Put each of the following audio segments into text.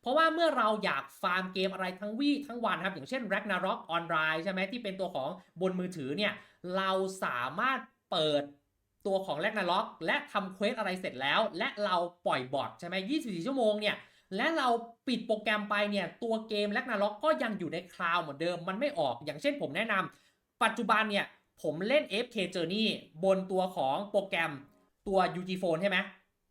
เพราะว่าเมื่อเราอยากฟาร์มเกมอะไรทั้งวี่ทั้งวันครับ อย่างเช่น Ragnarok Online ใช่ไหมที่เป็นตัวของบนมือถือเนี่ย เราสามารถเปิดตัวของ Ragnarok และทำเควสอะไรเสร็จแล้ว และเราปล่อยบอทใช่ไหม24 ชั่วโมงเนี่ยและเราปิดโปรแกรมไปเนี่ย ตัวเกม Ragnarok ก็ยังอยู่ในคลาวด์เหมือนเดิมมันไม่ออกอย่างเช่นผมแนะนำปัจจุบันเนี่ย ผมเล่น FK Journey บนตัวของโปรแกรมตัว UG Phone ใช่ไหม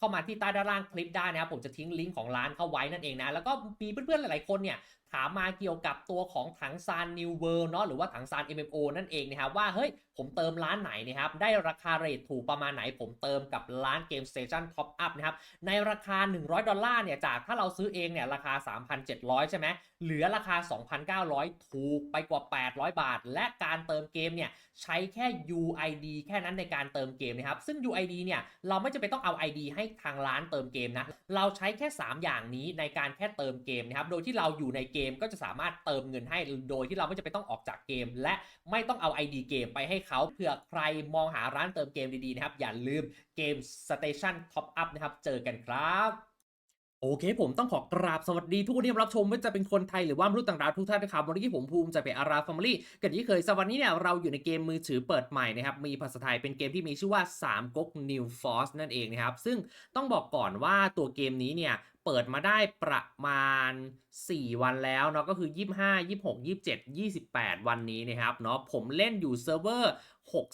เข้ามาที่ใต้ด้านล่างคลิปได้นะครับผมจะทิ้งลิงก์ของร้านเข้าไว้นั่นเองนะ แล้วก็มีเพื่อนๆหลายๆคนเนี่ยถามมาเกี่ยวกับตัวของถังซาน New World เนาะหรือว่าถังซาน MMO นั่นเองนะครับว่าเฮ้ยผมเติมร้านไหนนะครับได้ราคาเรทถูกประมาณไหน ผมเติมกับร้าน Game Station Top Up นะครับในราคา 100 ดอลลาร์เนี่ยจากถ้าเราซื้อเองเนี่ยราคา 3,700 ใช่ไหมเหลือราคา 2,900 ถูกไปกว่า 800 บาท และการเติมเกมเนี่ยใช้แค่ UID แค่นั้นในการเติมเกมนะครับซึ่ง UID เนี่ยเราไม่จำเป็นต้องเอา ID ให้ทางร้านเติมเกมนะ เราใช้แค่ 3 อย่างนี้ในการแค่เติมเกมนะครับ โดยที่เราอยู่ในเกมก็จะสามารถเติมเงินให้ โดยที่เราไม่จำเป็นต้องออกจากเกม และไม่ต้องเอา ID เกมไปให้เขาเผื่อใครมองหาร้านเติมเกมดีๆนะครับ อย่าลืมเกม Station Top Up นะครับ เจอกันครับ โอเคผมต้องขอกราบสวัสดีทุกคนที่รับชมไม่ว่าจะเป็นคนไทยหรือว่ามนุษย์ต่างดาวทุกท่านนะครับวันนี้ผมภูมิจะเป็นอาราฟอมลี่กันที่เคยสวันนี้เนี่ยเราอยู่ในเกมมือถือเปิดใหม่นะครับมีภาษาไทยเป็นเกมที่มีชื่อว่า3ก๊ก New Force นั่นเองนะครับซึ่งต้องบอกก่อนว่าตัวเกมนี้เนี่ยเปิดมาได้ประมาณ 4 วันแล้วเนาะก็คือ 25 26 27 28 วันนี้นะครับเนาะผมเล่นอยู่เซิร์ฟเวอร์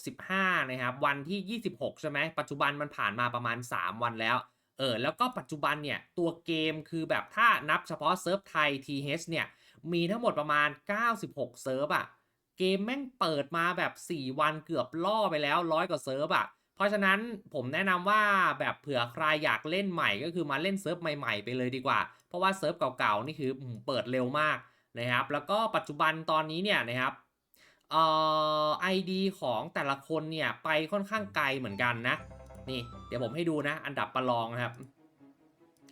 65 นะครับวันที่ 26 ใช่ไหมปัจจุบันมันผ่านมาประมาณ 3 วันแล้ว เออแล้วก็ปัจจุบันเนี่ย ตัวเกมคือแบบถ้านับเฉพาะเซิร์ฟไทย TH เนี่ย มีทั้งหมดประมาณ 96 เซิร์ฟอะเกมแม่งเปิดมาแบบ 4 วันเกือบล่อไปแล้วร้อยกว่าเซิร์ฟอะเพราะฉะนั้นผมแนะนำว่าแบบเผื่อใครอยากเล่นใหม่ก็คือมาเล่นเซิร์ฟใหม่ๆไปเลยดีกว่า เพราะว่าเซิร์ฟเก่าๆนี่คือเปิดเร็วมากนะครับ แล้วก็ปัจจุบันตอนนี้เนี่ยนะครับเอ่อไอดีของแต่ละคนเนี่ยไปค่อนข้างไกลเหมือนกันนะ นี่ เดี๋ยวผมให้ดูนะ อันดับประลองนะครับ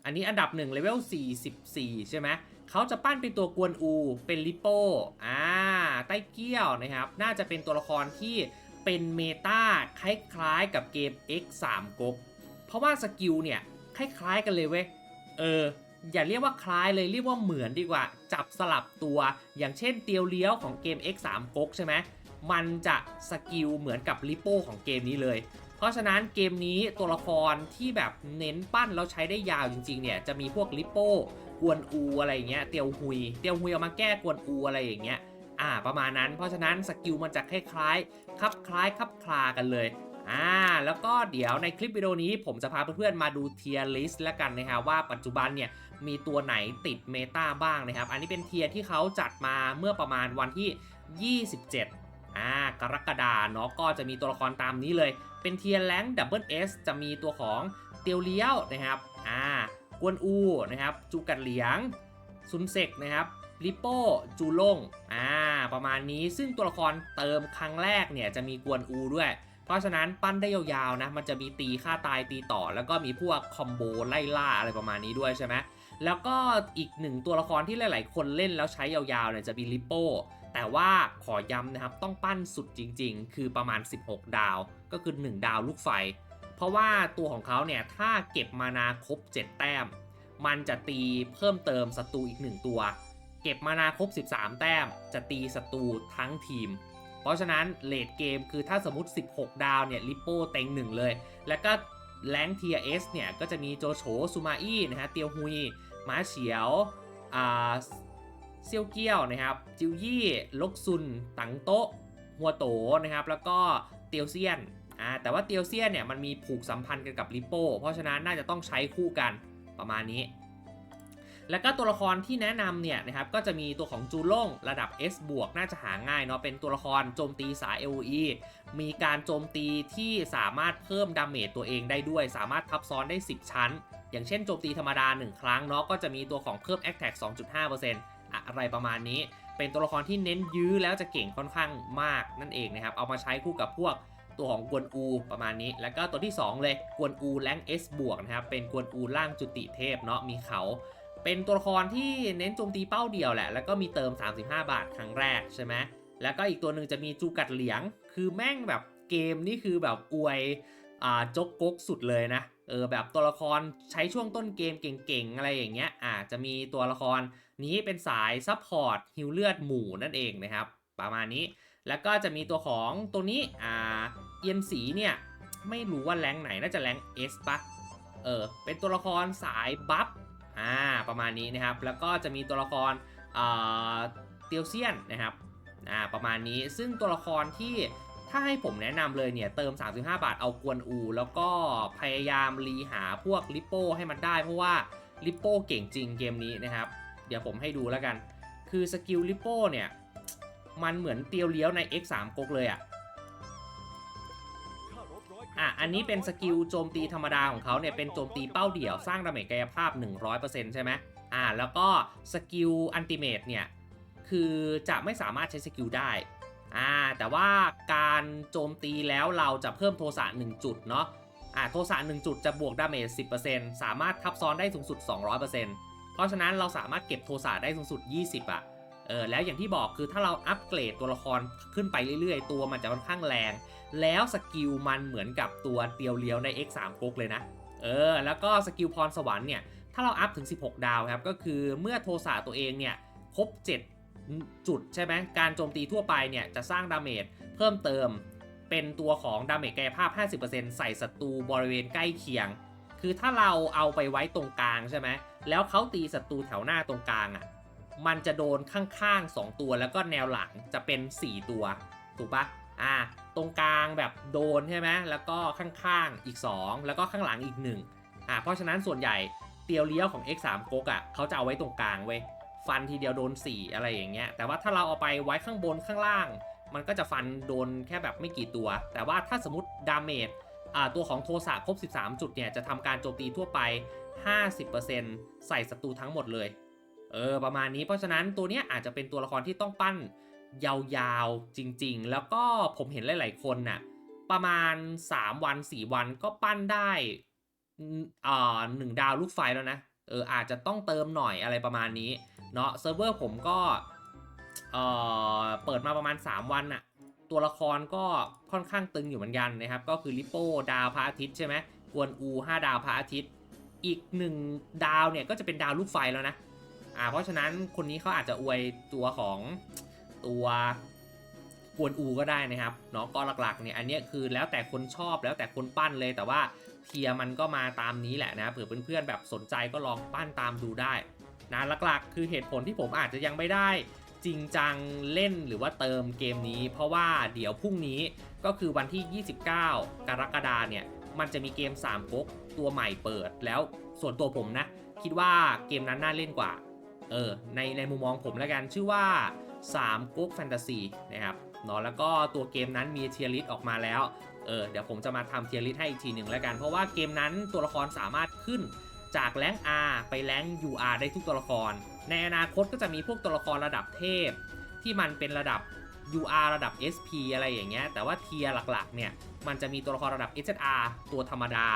อันนี้อันดับ1เลเวล44 ใช่ไหมเขาจะปั้นเป็นตัวกวนอู เป็นลิโป้อ่าใต้เกี้ยวนะครับ น่าจะเป็นตัวละครที่เป็นเมตาคล้ายๆกับเกม X3 ก๊กเพราะว่าสกิลเนี่ย คล้ายๆกันเลยเว้ย เออ อย่าเรียกว่าคล้ายเลยเรียกว่าเหมือนดีกว่า จับสลับตัว อย่างเช่นเตียวเลี้ยวของเกม X3 ก๊กใช่ไหมมันจะสกิลเหมือนกับลิโป้ของเกมนี้เลย เพราะฉะนั้นเกมนี้ตัวละครที่แบบเน้นปั้นแล้วใช้ได้ยาวจริงๆเนี่ยจะมีพวกลิโป้กวนอูอะไรเงี้ยเตียวฮุยเตียวฮุยเอามาแก้กวนอูอะไรอย่างเงี้ยอ่าประมาณนั้น เพราะฉะนั้นสกิลมันจะคล้ายๆคับคล้ายคับคลากันเลยอ่าแล้วก็เดี๋ยวในคลิปวิดีโอนี้ผมจะพาเพื่อนๆมาดูเทียร์ลิสต์แล้วกันนะฮะว่าปัจจุบันเนี่ยมีตัวไหนติดเมตาบ้างนะครับ อันนี้เป็นเทียร์ที่เขาจัดมาเมื่อประมาณวันที่ 27 อ่ากรกฎาเนาะก็จะมีตัวละครตามนี้เลย เป็นเทียร์แรงดับเบิลเอสจะมีตัวของเตียวเลี้ยวนะครับอ่ากวนอูนะครับจูกัดเหลียงซุนเซกนะครับลิโป้จูลงอ่าประมาณนี้ซึ่งตัวละครเติมครั้งแรกเนี่ยจะมีกวนอูด้วย เพราะฉะนั้นปั้นได้ยาวๆนะมันจะมีตีค่าตายตีต่อ แล้วก็มีพวกคอมโบไล่ล่าอะไรประมาณนี้ด้วยใช่ไหมแล้วก็อีกหนึ่งตัวละครที่หลายๆ คนเล่นแล้วใช้ยาวๆเนี่ยจะมีลิโป้ แต่ว่าขอย้ำนะครับต้องปั้นสุดจริง ๆ คือประมาณ 16 ดาว ก็คือ 1 ดาวลูกไฟ เพราะว่าตัวของเขาเนี่ยถ้าเก็บมานาครบ 7 แต้ม มันจะตีเพิ่มเติมศัตรูอีก 1 ตัว เก็บมานาครบ 13 แต้ม จะตีศัตรูทั้งทีม เพราะฉะนั้นเลดเกมคือถ้าสมมติ 16 ดาวเนี่ยลิปโป้เต็งหนึ่งเลย แล้วก็แรงเทียเอสเนี่ยก็จะมีโจโฉซูมาอี้นะฮะเตียวฮุยม้าเฉียวอ่า เซียวเกี้ยวนะครับจิวยี่ลกซุน ตังโต๊ะหัวโตนะครับแล้วก็เตียวเซียนอ่าแต่ว่าเตียวเซียนเนี่ยมันมีผูกสัมพันธ์กันกับลิโป้เพราะฉะนั้นน่าจะต้องใช้คู่กันประมาณนี้ แล้วก็ตัวละครที่แนะนำเนี่ยนะครับก็จะมีตัวของจูล่งระดับ S บวกน่าจะหาง่ายเนาะเป็นตัวละครโจมตีสาย AOE มีการโจมตีที่สามารถเพิ่มดาเมจตัวเองได้ด้วย สามารถทับซ้อนได้ 10 ชั้น อย่างเช่นโจมตีธรรมดา 1 ครั้งเนาะก็จะมีตัวของเพิ่ม Attack 2.5% อะไรประมาณนี้ เป็นตัวละครที่เน้นยื้อแล้วจะเก่งค่อนข้างมากนั่นเองนะครับ เอามาใช้คู่กับพวกตัวของกวนอูประมาณนี้ แล้วก็ตัวที่ 2 เลยกวนอูแรง S บวกนะครับ เป็นกวนอูล่างจุติเทพเนาะมีเขา เป็นตัวละครที่เน้นโจมตีเป้าเดียวแหละ แล้วก็มีเติม 35 บาทครั้งแรกใช่ไหมแล้วก็อีกตัวหนึ่งจะมีจูกัดเหลียง คือแม่งแบบเกมนี่คือแบบอวยอ่าจกกกสุดเลยนะเออแบบตัวละครใช้ช่วงต้นเกมเก่งๆอะไรอย่างเงี้ยอ่าจะมีตัวละคร นี้เป็นสายซัพพอร์ตฮิวเลือดหมู่นั่นเองนะครับ ประมาณนี้ แล้วก็จะมีตัวของตัวนี้ อ่า เอียนสีเนี่ย ไม่รู้ว่าแรงไหน น่าจะแรงเอสปะเออ เป็นตัวละครสายบัฟ อ่า ประมาณนี้นะครับ แล้วก็จะมีตัวละคร อ่า เตียวเซียนนะครับ อ่า ประมาณนี้ ซึ่งตัวละครที่ถ้าให้ผมแนะนำเลยเนี่ย เติม 35 บาท เอากวนอู แล้วก็พยายามรีหาพวกลิปโป้ให้มันได้ เพราะว่าลิปโป้เก่งจริงเกมนี้นะครับ เดี๋ยวผมให้ดูแล้วกัน คือสกิลลิโป้เนี่ย มันเหมือนเตียวเลี้ยวใน X3 ก๊กเลยอะอะ อันนี้เป็นสกิลโจมตีธรรมดาของเขาเนี่ย เป็นโจมตีเป้าเดี่ยวสร้างดาเมจกายภาพ 100%ใช่ไหมอ่า แล้วก็สกิลอันติเมตเนี่ย คือจะไม่สามารถใช้สกิลได้อ่าแต่ว่าการโจมตีแล้วเราจะเพิ่มโทสะ1จุดเนาะอ่าโทสะ1จุดจะบวกดาเมจ10%สามารถทับซ้อนได้สูงสุด 200% เพราะฉะนั้นเราสามารถเก็บโทสะได้สูงสุด 20อะเออแล้วอย่างที่บอกคือถ้าเราอัปเกรดตัวละครขึ้นไปเรื่อยๆ ตัวมันจะค่อนข้างแรง แล้วสกิลมันเหมือนกับตัวเตียวเลี้ยวใน X3 ก๊กเลยนะ เออ แล้วก็สกิลพรสวรรค์เนี่ย ถ้าเราอัพถึง 16 ดาวครับ ก็คือเมื่อโทสะตัวเองเนี่ย ครบ 7 จุดใช่ไหมการโจมตีทั่วไปเนี่ย จะสร้างดาเมจเพิ่มเติมเป็นตัวของดาเมจกายภาพ 50%ใส่ศัตรูบริเวณใกล้เคียง คือถ้าเราเอาไปไว้ตรงกลางใช่ไหมแล้วเขาตีศัตรูแถวหน้าตรงกลางอะ่ะ มันจะโดนข้างๆ 2 ตัวแล้วก็แนวหลังจะเป็น 4 ตัว ถูกปะอ่า ตรงกลางแบบโดนใช่ไหมแล้วก็ข้างๆ อีก 2 แล้วก็ข้างหลังอีก 1 อ่า เพราะฉะนั้นส่วนใหญ่เตียวเลี้ยวของ X3 ก๊กอะเขาจะเอาไว้ตรงกลางเว้ย ฟันทีเดียวโดน 4 อะไรอย่างเงี้ย แต่ว่าถ้าเราเอาไปไว้ข้างบนข้างล่าง มันก็จะฟันโดนแค่แบบไม่กี่ตัว แต่ว่าถ้าสมมติดาเมจอ่า ตัวของโทสะครบ 13 จุดเนี่ยจะทำการโจมตีทั่วไป 50%ใส่ศัตรูทั้งหมดเลย เออประมาณนี้เพราะฉะนั้นตัวเนี้ยอาจจะเป็นตัวละครที่ต้องปั้นยาวๆจริงๆ แล้วก็ผมเห็นหลายๆคนน่ะประมาณ 3 วัน 4 วันก็ปั้นได้อืมอ่าหนึ่งดาวลูกไฟแล้วนะเอออาจจะต้องเติมหน่อยอะไรประมาณนี้เนาะเซิร์ฟเวอร์ผมก็เออเปิดมาประมาณ 3 วันน่ะ ตัวละครก็ค่อนข้างตึงอยู่เหมือนกันนะครับ ก็คือลิโป้ดาวพระอาทิตย์ใช่ไหมกวนอู5ดาวพระอาทิตย์ อีก 1 ดาวเนี่ยก็จะเป็นดาวลูกไฟแล้วนะอ่าเพราะฉะนั้นคนนี้เขาอาจจะอวยตัวของตัวกวนอูก็ได้นะครับเนาะก็หลักๆเนี่ยอันนี้คือแล้วแต่คนชอบแล้วแต่คนปั้นเลยแต่ว่าเทียร์มันก็มาตามนี้แหละนะเผื่อเพื่อนๆแบบสนใจก็ลองปั้นตามดูได้นะหลักๆ คือเหตุผลที่ผมอาจจะยังไม่ได้ จริงจังเล่นหรือว่าเติมเกมนี้ เพราะว่าเดี๋ยวพรุ่งนี้ก็คือวันที่ 29 กรกฎาเนี่ยมันจะมีเกม3ก๊กตัวใหม่เปิดแล้วส่วนตัวผมนะ คิดว่าเกมนั้นน่าเล่นกว่า เออในในมุมมองผมแล้วกันชื่อว่า3ก๊กแฟนตาซีนะครับเนาะแล้วก็ตัวเกมนั้นมีเทียริสออกมาแล้วเออเดี๋ยวผมจะมาทำเทียริสให้อีกทีหนึ่งแล้วกัน เพราะว่าเกมนั้นตัวละครสามารถขึ้นจากแรง R ไปแรง UR ได้ทุกตัวละคร ในอนาคตก็จะมีพวกตัวละครระดับเทพ ที่มันเป็นระดับ UR ระดับ SP อะไรอย่างเงี้ย แต่ว่าเทียร์หลักๆ เนี่ย มันจะมีตัวละครระดับ SR ตัวธรรมดา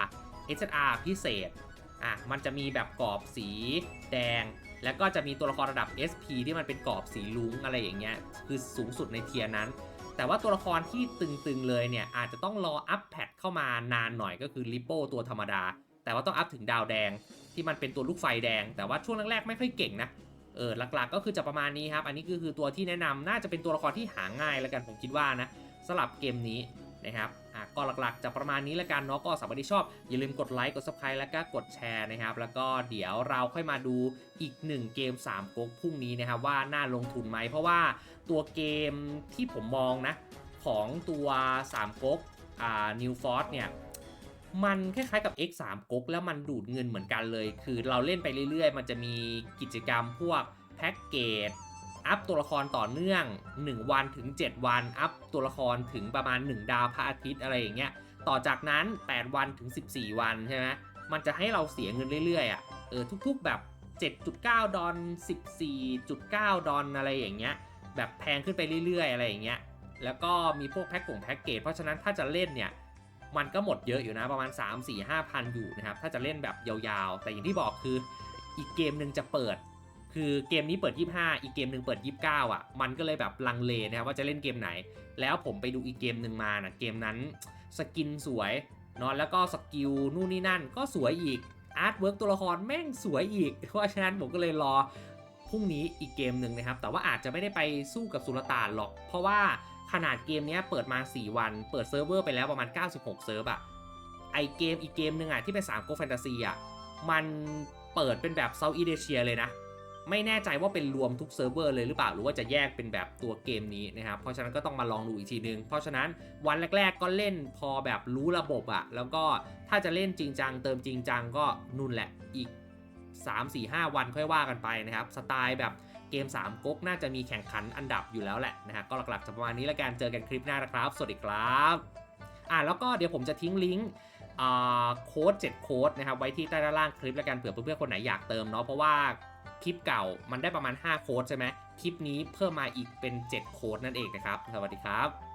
SR พิเศษ อะ มันจะมีแบบกรอบสีแดง แล้วก็จะมีตัวละครระดับ SP ที่มันเป็นกรอบสีลุ้งอะไรอย่างเงี้ย คือสูงสุดในเทียร์นั้น แต่ว่าตัวละครที่ตึงๆ เลยเนี่ย อาจจะต้องรออัปแพดเข้ามานานหน่อยก็คือลิโป้ตัวธรรมดา แต่ว่าต้องอัพถึงดาวแดง ที่มันเป็นตัวลูกไฟแดง แต่ว่าช่วงแรกๆไม่ค่อยเก่งนะเออหลักๆก็คือจะประมาณนี้ครับ อันนี้ก็คือตัวที่แนะนำน่าจะเป็นตัวละครที่หาง่ายแล้วกันผมคิดว่านะสลับเกมนี้นะครับอะก็หลักๆจะประมาณนี้แล้วกันเนาะก็สำหรับที่ชอบ อย่าลืมกดไลค์กด subscribe แล้วก็กดแชร์นะครับ แล้วก็เดี๋ยวเราค่อยมาดูอีกหนึ่งเกม3ก๊กพรุ่งนี้นะครับว่าน่าลงทุนไหมเพราะว่าตัวเกมที่ผมมองนะของตัว3ก๊กอ่า New Force เนี่ย มันคล้ายๆกับ X3 ก๊กแล้วมันดูดเงินเหมือนกันเลย คือเราเล่นไปเรื่อยๆ มันจะมีกิจกรรมพวกแพ็กเกจอัพตัวละครต่อเนื่อง 1 วันถึง 7 วัน อัพตัวละครถึงประมาณ 1 ดาวพระอาทิตย์อะไรอย่างเงี้ย ต่อจากนั้น 8 วันถึง 14 วันใช่ไหมมันจะให้เราเสียเงินเรื่อยๆอะ เออทุกๆแบบ 7.9 ดอล14.9 ดอลอะไรอย่างเงี้ย แบบแพงขึ้นไปเรื่อยๆ อะไรอย่างเงี้ย แล้วก็มีพวกแพ็กกล่องแพ็กเกจ เพราะฉะนั้นถ้าจะเล่นเนี่ย มันก็หมดเยอะอยู่นะประมาณ 3 4 5พันอยู่นะครับ ถ้าจะเล่นแบบยาวๆ แต่อย่างที่บอกคืออีกเกมหนึ่งจะเปิด คือเกมนี้เปิด 25 อีกเกมหนึ่งเปิด 29 อะ มันก็เลยแบบลังเลนะครับว่าจะเล่นเกมไหน แล้วผมไปดูอีกเกมหนึ่งมานะเกมนั้นสกินสวยเนาะแล้วก็สกิลนู่นนี่นั่นก็สวยอีกอาร์ตเวิร์กตัวละครแม่งสวยอีก เพราะฉะนั้นผมก็เลยรอพรุ่งนี้อีกเกมหนึ่งนะครับ แต่ว่าอาจจะไม่ได้ไปสู้กับสุลต่านหรอก เพราะว่า ขนาดเกมนี้เปิดมา 4 วัน เปิดเซิร์ฟเวอร์ไปแล้วประมาณ 96 เซิร์ฟอะไอเกมอีกเกมหนึ่งอะที่เป็น3 Go Fantasy อะมันเปิดเป็นแบบเซาท์อีเดเชียเลยนะ ไม่แน่ใจว่าเป็นรวมทุกเซิร์ฟเวอร์เลยหรือเปล่า หรือว่าจะแยกเป็นแบบตัวเกมนี้นะครับ เพราะฉะนั้นก็ต้องมาลองดูอีกทีนึง เพราะฉะนั้นวันแรก ๆ ก็เล่นพอแบบรู้ระบบอะแล้วก็ถ้าจะเล่นจริงจังเติมจริงจังก็นุ่นแหละอีก 3 4 5 วันค่อยว่ากันไปนะครับ สไตล์แบบ เกม 3ก๊กน่าจะมีแข่งขันอันดับอยู่แล้วแหละนะฮะก็หลักๆจะประมาณนี้แล้วกันเจอกันคลิปหน้านะครับ สวัสดีครับอ่าแล้วก็เดี๋ยวผมจะทิ้งลิงก์อ่าโค้ด7โค้ดนะครับไว้ที่ใต้ด้านล่างคลิปแล้วกันเผื่อเพื่อนๆคนไหนอยากเติมเนาะเพราะว่าคลิปเก่ามันได้ประมาณ 5 โค้ดใช่ไหมคลิปนี้เพิ่มมาอีกเป็น 7 โค้ดนั่นเองนะครับ สวัสดีครับ